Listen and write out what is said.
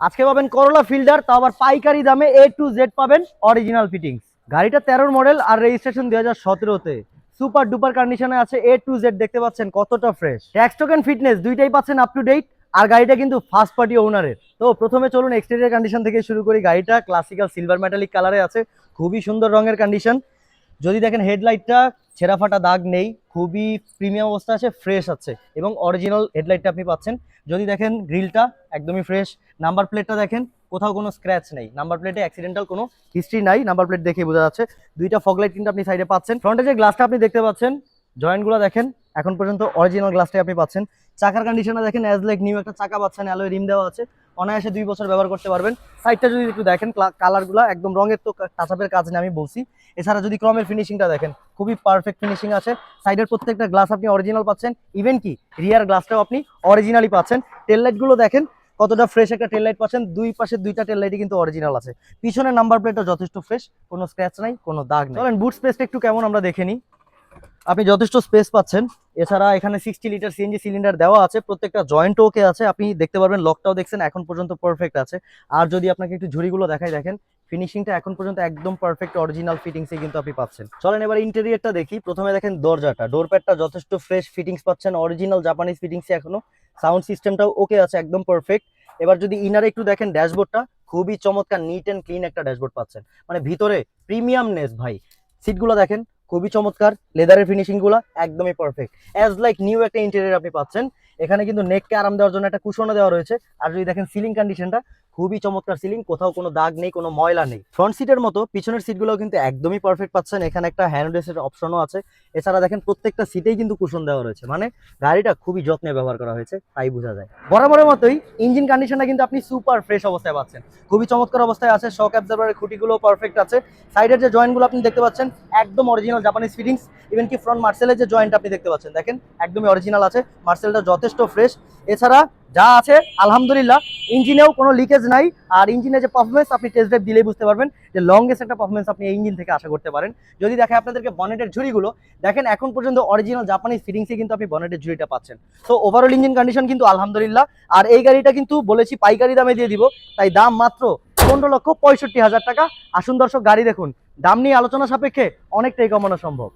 আজকে পাবেন করলা ফিল্ডার তাও আবার পাইকারি দামে এ টু জেড পাবেন অরিজিনাল ফিটিংস গাড়িটা তেরোর মডেল আর রেজিস্ট্রেশন দুই হাজার সতেরোতে। সুপার ডুপার কন্ডিশনে আছে এ টু জেড দেখতে পাচ্ছেন কতটা ফ্রেশ ট্যাক্স টোকেন ফিটনেস দুইটাই পাচ্ছেন আপ টু ডেট আর গাড়িটা কিন্তু ফার্স্ট পার্টি ওনারের তো প্রথমে চলুন এক্সটেরিয়ার কন্ডিশন থেকে শুরু করি। গাড়িটা ক্লাসিক্যাল সিলভার মেটালিক কালারে আছে। খুবই সুন্দর রঙের কন্ডিশন যদি দেখেন হেডলাইটটা ছেঁড়া ফাটা দাগ নেই, খুবই প্রিমিয়াম অবস্থা আছে ফ্রেশ আছে এবং অরিজিনাল হেডলাইটটা আপনি পাচ্ছেন। যদি দেখেন গ্রিলটা একদমই ফ্রেশ নাম্বার প্লেটটা দেখেন, কোথাও কোনো স্ক্র্যাচ নেই। নাম্বার প্লেটে অ্যাক্সিডেন্টাল কোনো হিস্ট্রি নাই নাম্বার প্লেট দেখে বোঝা যাচ্ছে। দুইটা ফগলাইট কিন্তু আপনি সাইডে পাচ্ছেন। ফ্রন্টে যে গ্লাসটা আপনি দেখতে পাচ্ছেন জয়েন্টগুলো দেখেন, এখন পর্যন্ত অরিজিনাল গ্লাসটাই আপনি পাচ্ছেন। চাকার কন্ডিশনে দেখেন অ্যাজ লাইক নিউ একটা চাকা পাচ্ছেন অ্যালোয় রিম দেওয়া আছে। অনায়াসে দুই বছর ব্যবহার করতে পারবেন। সাইডটা যদি একটু দেখেন কালারগুলো একদম রঙের তো টাচাপের কাজ নেই আমি বলছি। এছাড়া যদি ক্রমের ফিনিশিংটা দেখেন, খুবই পারফেক্ট ফিনিশিং আছে। সাইডের প্রত্যেকটা গ্লাস আপনি অরিজিনাল পাচ্ছেন। ইভেন কি রিয়ার গ্লাসটাও আপনি অরিজিনালি পাচ্ছেন। টেল লাইটগুলো দেখেন, কতটা ফ্রেশ একটা টেল লাইট পাচ্ছেন। দুই পাশে দুইটা টেল লাইটই কিন্তু অরিজিনাল আছে। পিছনের নাম্বার প্লেটটা যথেষ্ট ফ্রেশ কোনো স্ক্র্যাচ নাই, কোনো দাগ নেই। চলেন বুট স্পেসটা একটু কেমন আমরা দেখে নিই। আপনি যথেষ্ট স্পেস পাচ্ছেন। এছাড়া এখানে সিক্সটি লিটার সিএনজি সিলিন্ডার দেওয়া আছে, প্রত্যেকটা জয়েন্ট ওকে আছে, আপনি দেখতে পারবেন লকটাও দেখছেন, এখন পর্যন্ত পারফেক্ট আছে। আর যদি আপনাকে একটু ঝুড়িগুলো দেখাই, দেখেন ফিনিশিংটা এখন পর্যন্ত একদম পারফেক্ট অরিজিনাল ফিটিংসে কিন্তু আপনি পাচ্ছেন। চলেন এবার ইন্টেরিয়রটা দেখি, প্রথমে দেখেন দরজাটা। ডোর প্যাডটা যথেষ্ট ফ্রেশ ফিটিংস পাচ্ছেন অরিজিনাল জাপানিজ ফিটিংসে এখনও। সাউন্ড সিস্টেমটাও ওকে আছে, একদম পারফেক্ট এবার যদি ইনারে একটু দেখেন ড্যাশবোর্ডটা খুবই চমৎকার নিট অ্যান্ড ক্লিন একটা ড্যাশবোর্ড পাচ্ছেন। মানে ভিতরে প্রিমিয়ামনেস ভাই। সিটগুলো দেখেন খুবই চমৎকার লেদারের ফিনিশিংগুলা একদমই পারফেক্ট অ্যাজ লাইক নিউ একটা ইন্টেরিয়ার আপনি পাচ্ছেন এখানে কিন্তু নেককে আরাম দেওয়ার জন্য একটা কুশনও দেওয়া রয়েছে। আর যদি দেখেন সিলিং কন্ডিশনটা খুবই চমৎকার সিলিং কোথাও কোনো দাগ নেই, কোনো ময়লা নেই। ফ্রন্ট সিটের মতো পিছনের সিটগুলো কিন্তু একদমই পারফেক্ট পাচ্ছেন। এখানে একটা হ্যান্ড রেসের অপশনও আছে। এছাড়া দেখেন প্রত্যেকটা সিটেই কিন্তু কুশন দেওয়া রয়েছে। মানে গাড়িটা খুবই যত্নে ব্যবহার করা হয়েছে, তাই বোঝা যায়। বরাবরের মতোই ইঞ্জিন কন্ডিশনটা কিন্তু আপনি সুপার ফ্রেশ অবস্থায় পাচ্ছেন। খুবই চমৎকার অবস্থায় আছে শক অ্যাবজার্ভারের খুঁটিগুলো পারফেক্ট আছে। সাইডের যে জয়েন্টগুলো আপনি দেখতে পাচ্ছেন, একদম অরিজিনাল জাপানিজ ফিটিংস ইভেন কি ফ্রন্ট মার্সেলের যে জয়েন্ট আপনি দেখতে পাচ্ছেন, দেখেন, একদমই অরিজিনাল আছে। মার্সেলটা যথেষ্ট ফ্রেশ এছাড়া যা আছে, আলহামদুলিল্লাহ ইঞ্জিনেও কোনো লিকেজ নাই। আর ইঞ্জিনের যে পারফরমেন্স আপনি টেস্ট ড্রাইভ দিলেই বুঝতে পারবেন যে লংগেস্ট একটা পারফরমেন্স আপনি এই ইঞ্জিন থেকে আশা করতে পারেন। যদি দেখে আপনাদেরকে বনেটের ঝুড়িগুলো, দেখেন এখন পর্যন্ত অরিজিনাল জাপানিজ ফিটিংসে কিন্তু আপনি বনেটের ঝুড়িটা পাচ্ছেন। তো ওভারঅল ইঞ্জিন কন্ডিশন কিন্তু আলহামদুলিল্লাহ। আর এই গাড়িটা কিন্তু বলেছি পাইকারি দামে দিয়ে দিব। তাই দাম মাত্র পনেরো লক্ষ পঁয়ষট্টি হাজার টাকা। আসুন দর্শক, গাড়ি দেখুন। দাম নিয়ে আলোচনা সাপেক্ষে অনেকটাই কমানো সম্ভব।